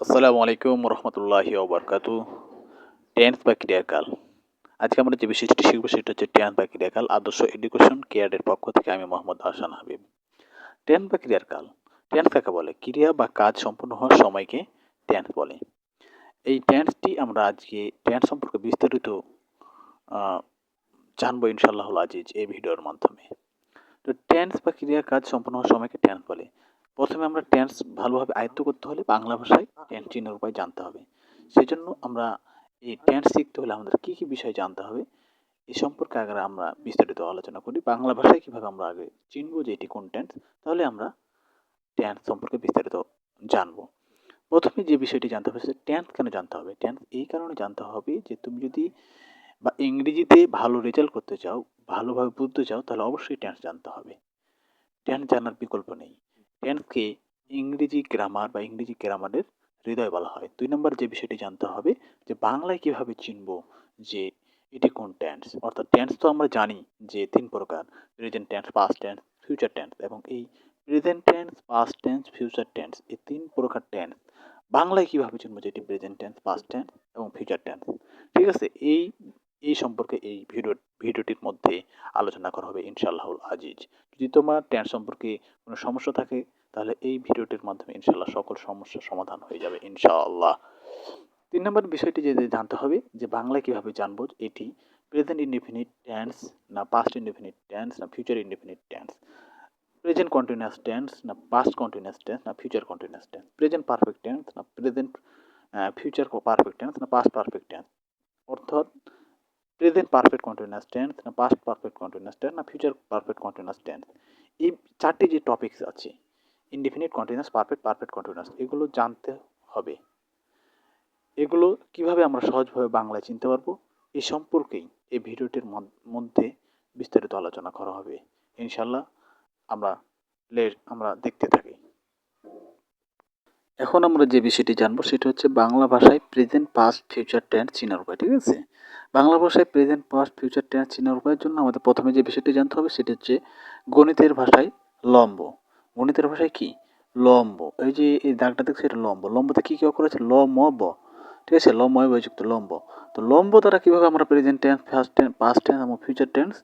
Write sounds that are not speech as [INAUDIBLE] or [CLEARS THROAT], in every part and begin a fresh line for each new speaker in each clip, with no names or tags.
আসসালামু আলাইকুম রহমতুল্লাহি ওবরকাতু। টেন্স বা ক্রিয়াকাল। আজকে আমরা যে বিষয়টি শিখব সেটা হচ্ছে টেন্স বা ক্রিয়াকাল, আদর্শ এডুকেশন কেয়ারের পক্ষ থেকে আমি মোহাম্মদ হাসান হাবিব। টেন্স বা ক্রিয়াকাল। টেন্স কাকে বলে? ক্রিয়া বা কাজ সম্পূর্ণ হওয়ার সময়কে টেন্স বলে। এই টেন্সটি আমরা আজকে টেন্স সম্পর্কে বিস্তারিত জানব ইনশাল্লাহ আজিজ এই ভিডিওর মাধ্যমে। তো টেন্স বা ক্রিয়া কাজ সম্পূর্ণ হওয়ার সময়কে টেন্স বলে। প্রথমে আমরা টেন্স ভালোভাবে আয়ত্ত করতে হলে বাংলা ভাষায় টেন্স চিহ্নের উপায় জানতে হবে। সেজন্য আমরা এই টেন্স শিখতে হলে আমাদের কী কী বিষয় জানতে হবে এই সম্পর্কে আগে আমরা বিস্তারিত আলোচনা করি। বাংলা ভাষায় কীভাবে আমরা আগে চিনব যে এটি কোন টেন্স তাহলে আমরা টেন্স সম্পর্কে বিস্তারিত জানব। প্রথমে যে বিষয়টি জানতে হবে সে টেন্স কেন জানতে হবে? টেন্স এই কারণে জানতে হবে যে তুমি যদি বা ইংরেজিতে ভালো রেজাল্ট করতে চাও, ভালোভাবে বুঝতে চাও, তাহলে অবশ্যই টেন্স জানতে হবে। টেন্স জানার বিকল্প নেই। টেন্সকে ইংরেজি গ্রামার বা ইংরেজি গ্রামারের হৃদয় বলা হয়। দুই নম্বর যে বিষয়টি জানতে হবে, যে বাংলায় কীভাবে চিনব যে এটি কোন টেন্স অর্থাৎ টেন্স তো আমরা জানি যে তিন প্রকার present tense past tense future tense এবং এই present tense past tense future tense এই তিন প্রকার টেন্স বাংলায় কীভাবে চিনব যে এটি প্রেজেন্ট টেন্স পাস্ট টেন্স এবং ফিউচার টেন্স ঠিক আছে? এই এই সম্পর্কে এই ভিডিও, ভিডিওটির মধ্যে আলোচনা করা হবে ইনশাআল্লাহুল আজিজ। যদি তোমার টেন্স সম্পর্কে কোনো সমস্যা থাকে, তাহলে এই ভিডিওটির মাধ্যমে ইনশাআল্লাহ সকল সমস্যার সমাধান হয়ে যাবে ইনশাআল্লাহ। তিন নম্বর বিষয়টি যে জানতে হবে, যে বাংলায় কীভাবে জানব, এটি প্রেজেন্ট ইনডিফিনিট টেন্স না পাস্ট ইনডিফিনিট টেন্স না future indefinite tense present continuous tense না পাস্ট কন্টিনিউয়াস টেন্স না future continuous tense present perfect tense না প্রেজেন্ট ফিউচার পারফেক্ট টেন্স না পাস্ট পারফেক্ট অর্থাৎ প্রেজেন্ট পারফেক্ট কন্টিনিউয়াস টেন্স না past perfect continuous tense না future perfect continuous tense এই চারটি যে টপিকস আছে indefinite continuous perfect perfect continuous এগুলো জানতে হবে। এগুলো কীভাবে আমরা সহজভাবে বাংলায় চিনতে পারব? এই সম্পর্কেই এই ভিডিওটির মধ্যে বিস্তারিত আলোচনা করা হবে। ইনশাল্লাহ আমরা লের আমরা দেখতে থাকি। এখন আমরা যে বিষয়টি জানব সেটা হচ্ছে বাংলা ভাষায় প্রেজেন্ট পাস্ট ফিউচার টেন্স চিনার উপায় ঠিক আছে? বাংলা ভাষায় প্রেজেন্ট পাস্ট ফিউচার টেন্স চিনার উপায়ের জন্য আমাদের প্রথমে যে বিষয়টি জানতে হবে সেটি হচ্ছে গণিতের ভাষায় লম্ব। গণিতের ভাষায় কি? লম্ব। এই যে এই দাগটা দেখছে এটা লম্ব। লম্বতে কী কী অক্ষর আছে? ল ম ব। ঠিক আছে? ল ময় বৈযুক্ত, লম্ব। তো লম্ব দ্বারা কীভাবে আমরা present tense first tense past tense এবং ফিউচার টেন্স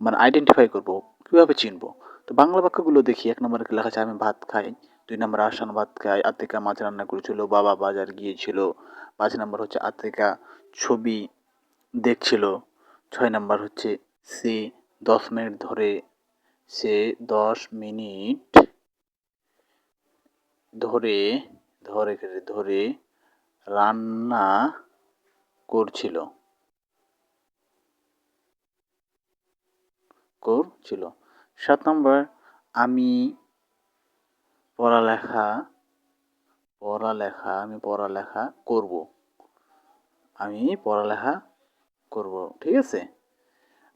মানে আইডেন্টিফাই করব? কীভাবে চিনব? তো বাংলা বাক্যগুলো দেখি। এক নম্বরে লেখা আছে, আমি ভাত খাই। দুই নম্বর আসান ভাত খাই আতিকা মাছ রান্না করেছিল, বাবা বাজার গিয়েছিল। পাঁচ নম্বর হচ্ছে আতিকা ছবি দেখছিল। ছয় নম্বর হচ্ছে সে দশ মিনিট ধরে, সে দশ মিনিট ধরে ধরে ধরে রান্না করছিল। করছিল। সাত নম্বর, আমি পড়ালেখা পড়ালেখা, আমি পড়ালেখা করব। আমি পড়ালেখা করব, ঠিক আছে?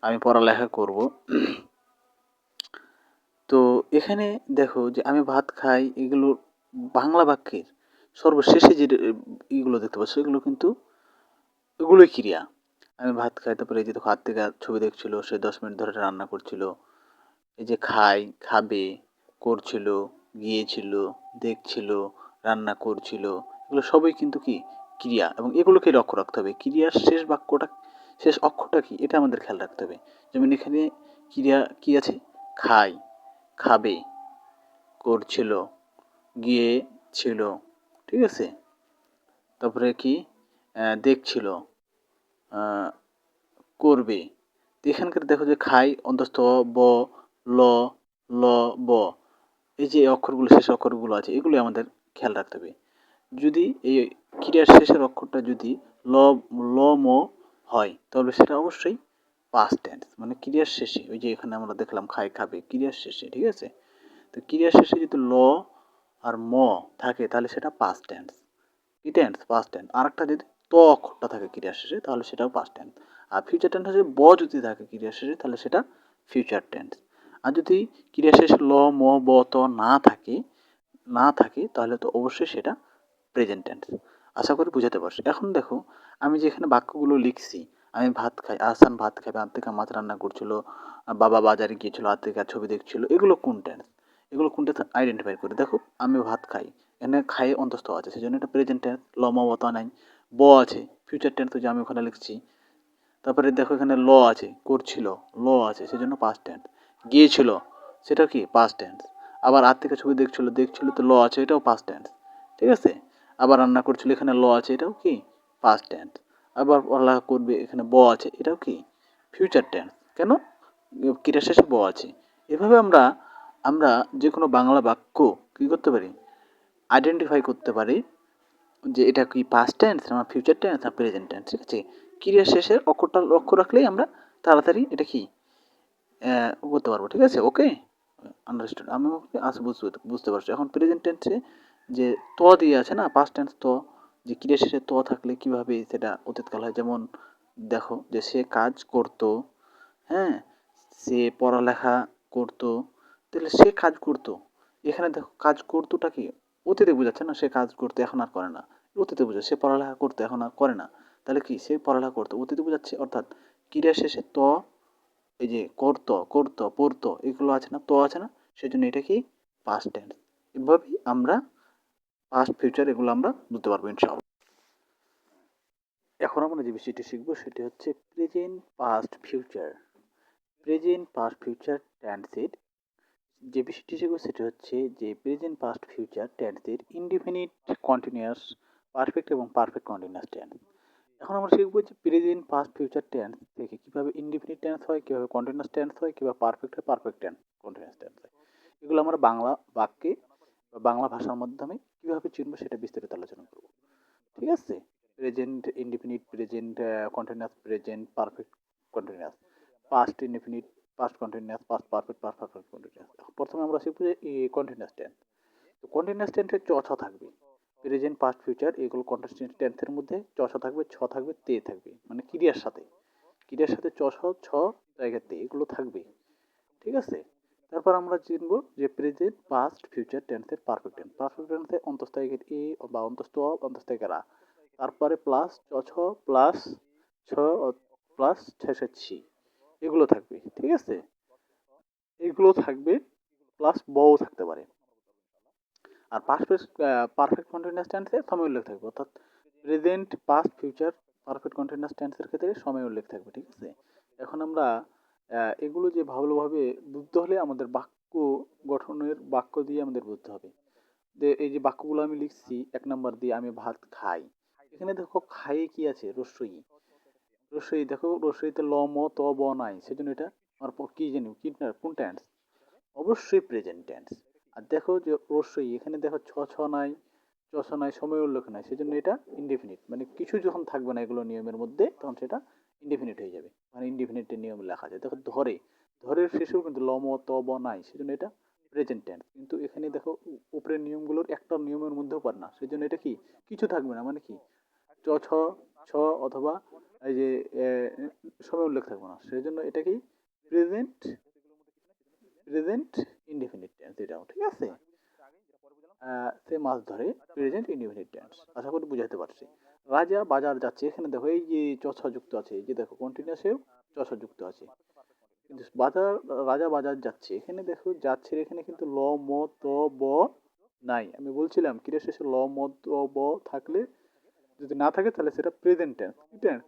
আমি পড়ালেখা করব। [CLEARS THROAT] তো এখানে দেখো যে আমি ভাত খাই, এগুলো বাংলা বাক্যের সর্বশেষে যে এগুলো দেখতে পাচ্ছ, এগুলো কিন্তু এগুলোই ক্রিয়া। আমি ভাত খাই, তারপরে এই যে হাত থেকে ছবি দেখছিল, সে দশ মিনিট ধরে রান্না করছিল। এই যে খাই খাবে, করছিল। গিয়েছিল, দেখছিল, রান্না করছিল, এগুলো সবই কিন্তু কি? ক্রিয়া। এবং এগুলোকে লক্ষ্য রাখতে হবে। ক্রিয়ার শেষ বাক্যটা, শেষ অক্ষরটা কি? এটা আমাদের খেয়াল রাখতে হবে। যেমন এখানে ক্রিয়া কী আছে? খাই খাবে, করছিল, গিয়েছিল, ঠিক আছে? তারপরে কি? দেখছিল করবে। এখানকার দেখো যে খাই অন্তস্থ, ব, ল ল, ব। এই যে অক্ষরগুলো, শেষ অক্ষরগুলো আছে এগুলো আমাদের খেয়াল রাখতে হবে। যদি এই ক্রিয়ার শেষের অক্ষরটা যদি ল ল ম হয়, তাহলে সেটা অবশ্যই পাস্ট টেন্স মানে ক্রিয়ার শেষে, ওই যে এখানে আমরা দেখলাম খাই খাবে, ক্রিয়ার শেষে, ঠিক আছে? তো ক্রিয়ার শেষে যদি ল আর ম থাকে, তাহলে সেটা পাস্ট টেন্স কি টেন্স পাস্ট টেন্স আর একটা যদি ত অক্ষরটা থাকে ক্রিয়ার শেষে, তাহলে সেটাও পাস্ট টেন্স আর ফিউচার টেন্স হচ্ছে ব যদি থাকে ক্রিয়ার শেষে, তাহলে সেটা ফিউচার টেন্স আর যদি ক্রিয়া শেষে ল, ম, ব, ত না থাকে না থাকে, তাহলে তো অবশ্যই সেটা প্রেজেন্ট টেন্স আশা করি বুঝাতে পারছি। এখন দেখো, আমি যেখানে বাক্যগুলো লিখছি, আমি ভাত খাই আসান ভাত খাবে আত্মিকা মাছ রান্না করছিল, বাবা বাজারে গিয়েছিল আত্মিকা ছবি দেখছিল, এগুলো কোন টেন্স এগুলো কোন টেন্স আইডেন্টিফাই করে। দেখো, আমি ভাত খাই, এখানে খায়ে অন্তস্থ আছে সেই জন্য এটা প্রেজেন্ট টেন্স লমবতা নাই। ব আছে ফিউচার টেন্স তো যে আমি ওখানে লিখছি। তারপরে দেখো এখানে ল আছে, করছিল, ল আছে, সেজন্য পাস্ট টেন্স গিয়েছিল, সেটা কি? পাস্ট টেন্স আবার আর থেকে ছবি দেখছিল দেখছিল তো ল আছে, এটাও পাস্ট টেন্স ঠিক আছে? আবার রান্না করছিল, এখানে ল আছে, এটাও কি? পাস্ট টেন্স আবার পড়ালেখা করবে, এখানে ব আছে, এটাও কি? ফিউচার টেন্স কেন? ক্রিয়া শেষে ব আছে। এভাবে আমরা আমরা যে কোনো বাংলা বাক্য কী করতে পারি? আইডেন্টিফাই করতে পারি যে এটা কি পাস্ট টেন্স না ফিউচার টেন্স না প্রেজেন্ট টেন্স ঠিক আছে? ক্রিয়া শেষের অক্ষরটা লক্ষ্য রাখলেই আমরা তাড়াতাড়ি এটা কি? করতে পারব, ঠিক আছে? ওকে আন্ডারস্ট্যান্ড আমি ওকে আজ বুঝতে বুঝতে পারছি। এখন প্রেজেন্ট টেন্সে যে ত দিয়ে আছে না পাস্ট টেন্স ত, যে ক্রিয়া শেষে ত থাকলে কীভাবে সেটা অতীতকাল হয়? যেমন, দেখো যে সে কাজ করতো হ্যাঁ? সে পড়ালেখা করতো, তাহলে সে কাজ করতো। এখানে দেখো, কাজ করতোটা কি? অতীতে বোঝাচ্ছে না, সে কাজ করতে, এখন আর করে না। অতীতে বোঝা সে পড়ালেখা করতে, এখন আর করে না। তাহলে কি? সে পড়ালেখা করতো। অতীতে বোঝাচ্ছে, অর্থাৎ ক্রিয়া শেষে ত এই যে করতো করতো, পড়তো, এগুলো আছে না? তো আছে না? সেই জন্য এটা কি? পাস্ট টেন্স এভাবেই আমরা পাস্ট ফিউচার এগুলো আমরা বুঝতে পারব ইনশাআল্লাহ। এখন আমরা যে বিষয়টি শিখব সেটি হচ্ছে present past future present past future টেন্সের যে বিষয়টি শিখব সেটি হচ্ছে যে প্রেজেন্ট পাস্ট ফিউচার টেন্সের ইনডিফিনিট কন্টিনিউয়াস পারফেক্ট এবং পারফেক্ট কন্টিনিউয়াস টেন্স এখন আমরা শিখব যে প্রেজেন্ট পাস্ট ফিউচার টেন্স থেকে কীভাবে ইনডিফিনিট টেন্স হয়, কীভাবে কন্টিনিউয়াস টেন্স হয়, কীভাবে পারফেক্ট হয় পারফেক্ট টেন্স কন্টিনিউয়াস টেন্স হয়। এগুলো আমরা বাংলা বাক্যে বা বাংলা ভাষার মাধ্যমে কীভাবে চিনবো সেটা বিস্তারিত আলোচনা করব। ঠিক আছে? Present indefinite present continuous present perfect continuous past indefinite past continuous past perfect past perfect continuous প্রথমে আমরা শিখব যে কন্টিনিউয়াস টেন্স তো কন্টিনিউয়াস টেন্সের চ ছ থাকবে। প্রেজেন্ট পাস্ট ফিউচার এগুলো কন্টিনিউয়াস টেন্সের মধ্যে চ ছ থাকবে ছ থাকবে, তে থাকবে মানে ক্রিয়ার সাথে। ক্রিয়ার সাথে চ ছ জায়গাতে এগুলো থাকবে। ঠিক আছে? তারপর আমরা চিনব যে প্রেজেন্ট পাস্ট ফিউচার টেন্সের পারফেক্ট টেন্স পারফেক্ট টেন্সে অন্তস্থায়ীকের এ বা অন্তস্থ অ অন্তস্থায়ীকের আ তারপরে প্লাস চ ছ প্লাস ছ প্লাস শেষের ছি এগুলো থাকবে। ঠিক আছে? এগুলো থাকবে প্লাস বও থাকতে পারে। আর পাস্ট পারফেক্ট কন্টিনিউয়াস টেন্সে সময় উল্লেখ থাকবে। অর্থাৎ present past future perfect continuous টেন্সের ক্ষেত্রে সময় উল্লেখ থাকবে, ঠিক আছে? এখন আমরা এগুলো যে ভালোভাবে বুঝতে হলে আমাদের বাক্য গঠনের বাক্য দিয়ে আমাদের বুঝতে হবে। যে এই যে বাক্যগুলো আমি লিখছি, এক নম্বর দিয়ে আমি ভাত খাই। এখানে দেখো খাই কি আছে? রস্যই রস্যই দেখো রস্যইতে ল, ম, ত, ব, নাই। সেজন্য এটা আমার কি জানি, কি কোন টেন্স অবশ্যই প্রেজেন্ট টেন্স আর দেখো যে রস্যই এখানে দেখো ছ ছ নাই চ ছ নাই সময় উল্লেখ নাই, সেজন্য এটা ইনডিফিনিট মানে কিছু যখন থাকবে না এগুলো নিয়মের মধ্যে, তখন সেটা ইনডিফিনিট হয়ে যাবে মানে ইনডিফিনিটের নিয়ম লেখা যায় দেখো ধরে ধরের শেষেও কিন্তু লম, ত, ব নাই, সেজন্য এটা প্রেজেন্ট টেন্স কিন্তু এখানে দেখো উপরের নিয়মগুলোর একটা নিয়মের মধ্যেও পার না, সেজন্য এটা কি, কিছু থাকবে না মানে কি চ ছ ছ অথবা এই যে সময় উল্লেখ থাকবে না, সেজন্য এটা কি প্রেজেন্ট প্রেজেন্ট ইনডিফিনিট টেন্স এটাও ঠিক আছে? সে মাছ ধরে প্রেজেন্ট ইনডিফিনিট টেন্স আশা করি বুঝাতে পারছি। রাজা বাজার যাচ্ছে, এখানে দেখো এই যে চছ যুক্ত আছে যে দেখো কন্টিনিউসেও চছ যুক্ত আছে। কিন্তু বাজার, রাজা বাজার যাচ্ছে, এখানে দেখো যাচ্ছে এখানে কিন্তু ল, ম, ত, ব নাই। আমি বলছিলাম ক্রিয়া শেষে ল, ম, ত, ব থাকলে যদি না থাকে তাহলে সেটা present tense tense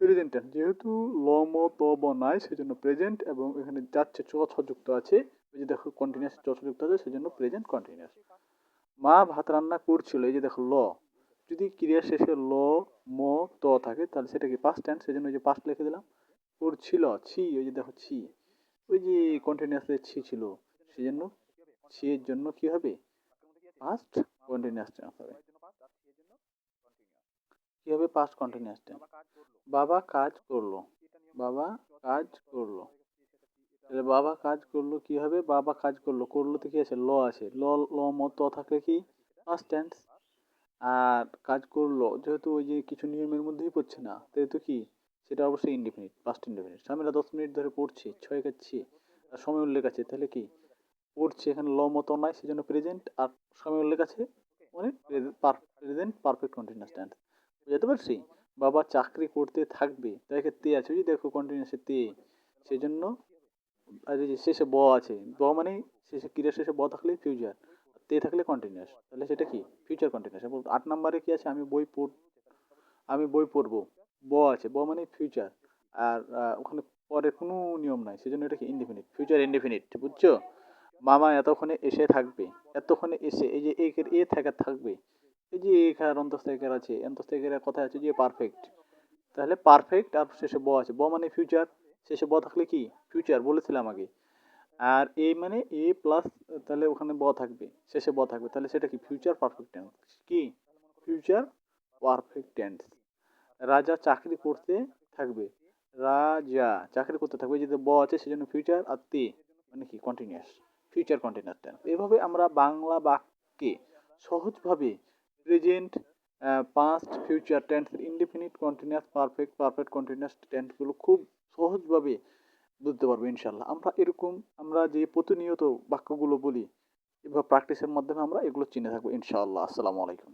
present tense যেহেতু ল ম ত ব নাই, সেজন্য প্রেজেন্ট এবং এখানে যাচ্ছে চ যুক্ত আছে। ওই যে দেখো কন্টিনিউয়াস চ যুক্ত আছে, সেজন্য প্রেজেন্ট কন্টিনিউয়াস মা ভাত রান্না করছিল, এই যে দেখো ল। যদি ক্রিয়া শেষে ল, ম, ত থাকে, তাহলে সেটা কি পাস্ট টেন্স সেজন্য ওই যে পাস্ট লিখে দিলাম। করছিল, ছি ওই যে দেখো ছি। ওই যে কন্টিনিউয়াসলি ছি ছিল, সেজন্য ছি এর জন্য কি হবে? পাস্ট কন্টিনিউয়াস টেন্স হবে। কি হবে পাস্ট কন্টিনিউয়াস টেন্স বাবা কাজ করল। বাবা কাজ করল। তাহলে বাবা কাজ করল কি হবে বাবা কাজ করল। করল তো কি আছে? ল আছে। ল ল মত থাকলে কি? পাস্ট টেন্স আর কাজ করল যেহেতু ওই যে কিছু নিয়মের মধ্যেই পড়ছে না যেহেতু কি? সেটা অবশ্যই ইনডিফিনিট পাস্ট ইনডিফিনিট আমরা দশ মিনিট ধরে পড়ছি ছয় খাচ্ছি আর সময় উল্লেখ আছে তাহলে কি? পড়ছে এখানে ল মতো নয় সেজন্য প্রেজেন্ট আর সময় উল্লেখ আছে মানে প্রেজেন্ট পারফেক্ট কন্টিনিউয়াস টেন্স বুঝতে পারছি? বাবা চাকরি করতে থাকবে তাই তে আছে, ওই দেখো কন্টিনিউয়াসে তে। সেই জন্য আর যে শেষে ব আছে, ব মানে শেষে ক্রিয়া শেষে ব থাকলে ফিউচার তে থাকলে কন্টিনিউয়াস তাহলে সেটা কি? ফিউচার কন্টিনিউয়াস এবং আট নম্বরে কি আছে? আমি বই পড়, আমি বই পড়ব, ব আছে, ব মানে ফিউচার আর ওখানে পরে কোনো নিয়ম নাই, সেজন্য এটা কি ইনডিফিনিট ফিউচার ইনডিফিনিট বুঝছ? মামা এতক্ষণে এসে থাকবে, এতক্ষণে এসে, এই যে এ থাকা থাকবে এই যে এখার অন্তস্থেকের আছে, অন্তস্থেকের কথা আছে যে পারফেক্ট তাহলে পারফেক্ট আর শেষে ব আছে। ব মানে ফিউচার শেষে ব থাকলে কি? ফিউচার বলেছিলাম আগে। আর এ মানে এ প্লাস তাহলে ওখানে ব থাকবে, শেষে ব থাকবে। তাহলে সেটা কি? ফিউচার পারফেক্ট টেন্স কি? ফিউচার পারফেক্ট টেন্স রাজা চাকরি করতে থাকবে। রাজা চাকরি করতে থাকবে। যদি ব আছে, সেজন্য ফিউচার আর তে মানে কি? কন্টিনিউয়াস ফিউচার কন্টিনিউয়াস টেন্স এভাবে আমরা বাংলা বাক্যে সহজভাবে present past future tense indefinite continuous perfect perfect continuous টেন্সগুলো খুব সহজভাবে বুঝতে পারব ইনশাল্লাহ আমরা এরকম, আমরা যে প্রতিনিয়ত বাক্যগুলো বলি, এভাবে প্র্যাকটিসের মাধ্যমে আমরা এগুলো চিনে থাকব ইনশাআল্লাহ। আসসালামু আলাইকুম।